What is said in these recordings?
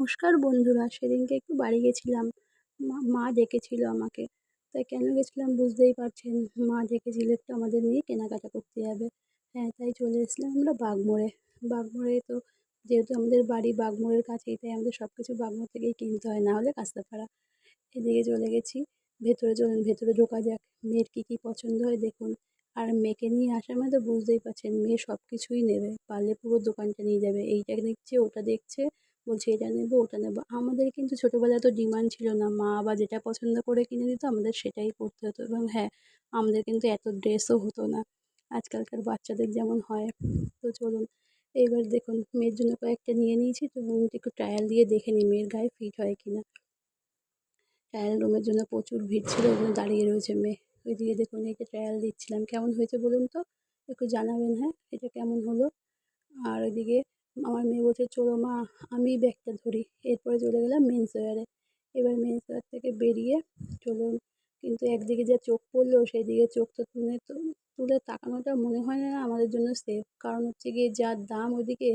নমস্কার বন্ধুরা, সেদিনকে একটু বাড়ি গেছিলাম। মা ডেকেছিল আমাকে। তাই কেন গেছিলাম বুঝতেই পারছেন, মা ডেকেছিল একটু আমাদের নিয়ে কেনাকাটা করতে যাবে। হ্যাঁ তাই চলে এসেছিলাম আমরা বাগমারে বাগমারে তো যেহেতু আমাদের বাড়ি বাগমারের কাছেই, তাই আমাদের সব কিছু বাগমার থেকেই কিনতে হয়, না হলে কাঁচরাপাড়া এদিকে চলে গেছি, ভেতরে চলুন ভেতরে ঢোকা যাক, মেয়ের কী কী পছন্দ হয় দেখুন। আর মেয়েকে নিয়ে আসার মানে তো বুঝতেই পারছেন, মেয়ে সব কিছুই নেবে, পারলে পুরো দোকানটা নিয়ে যাবে। এইটা দেখছে, ওটা দেখছে বলছে, এটা নেব, ওটা নেব। আমাদের কিন্তু ছোটোবেলায় তো ডিমান্ড ছিল না। মা বা যেটা পছন্দ করে কিনে দিত, আমাদের সেটাই করতে হতো। এবং হ্যাঁ আমাদের কিন্তু এত ড্রেসও হতো না। আজকালকার বাচ্চাদের যেমন হয়। তো চলুন, এবার দেখুন, মেয়ের জন্য কয়েকটা নিয়ে নিয়েছি। তো একটু ট্রায়াল দিয়ে দেখে নিই, মেয়ের গায়ে ফিট হয় কি না ট্রায়াল রুমের জন্য প্রচুর ভিড় ছিল জন্য দাঁড়িয়ে রয়েছে মেয়ে। ওইদিকে দেখুন এইটা ট্রায়াল দিচ্ছিলাম। কেমন হয়েছে বলুন তো? একটু জানাবেন হ্যাঁ? এটা কেমন হলো? আর ওইদিকে আমার মেয়ে বলছে, চলো মা আমি ব্যাগটা ধরি। এরপরে চলে গেলাম মেন্স ওয়্যারে এবার মেন্স ওয়্যার থেকে বেরিয়ে চলো কিন্তু একদিকে যা চোখ পড়ল সেই দিকে চোখটা তুলে তুলে তাকানোটা মনে হয় না আমাদের জন্য সেফ কারণ হচ্ছে গিয়ে যা দাম ওইদিকে,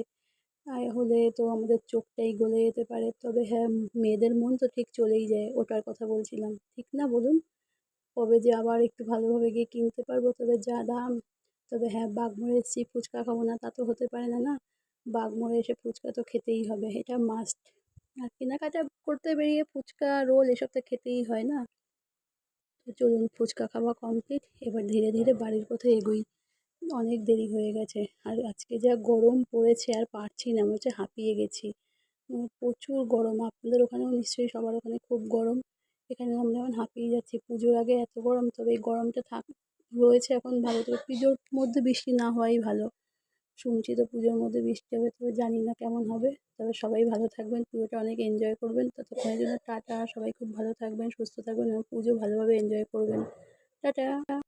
তাই হলে তো আমাদের চোখটাই গলে যেতে পারে। তবে হ্যাঁ মেয়েদের মন তো ঠিক চলেই যায়, ওটার কথা বলছিলাম। ঠিক না বলুন? কবে যে আবার একটু ভালোভাবে গিয়ে কিনতে পারব, তবে যা দাম, তবে হ্যাঁ বাঘমোড়ে এসেছি ফুচকা খাব না, তা তো হতে পারে না না? বাঘমোড়ে এসে ফুচকা তো খেতেই হবে, এটা মাস্ট আর কেনাকাটা করতে বেরিয়ে ফুচকা, রোল এসব তো খেতেই হয় না? তো চলুন, ফুচকা খাওয়া কমপ্লিট এবার ধীরে ধীরে বাড়ির পথে এগোই। অনেক দেরি হয়ে গেছে, আর আজকে যা গরম পড়েছে আর পারছি না, মনে হচ্ছে হাঁপিয়ে গেছি। প্রচুর গরম, আপনাদের ওখানেও নিশ্চয়ই সবার ওখানে খুব গরম। এখানে আমরা এখন হাঁপিয়ে যাচ্ছি, পুজোর আগে এত গরম, তবে এই গরমটা থাক, রয়েছে এখন ভালো, তবে পুজোর মধ্যে বৃষ্টি না হওয়াই ভালো। শুনছি তো পুজোর মধ্যে বৃষ্টি হবে, তবে জানি না কেমন হবে। তবে সবাই ভালো থাকবেন, পুজোটা অনেক এনজয় করবেন। ততক্ষণের জন্য টাটা। সবাই খুব ভালো থাকবেন, সুস্থ থাকবেন এবং পুজো ভালোভাবে এনজয় করবেন। টাটা।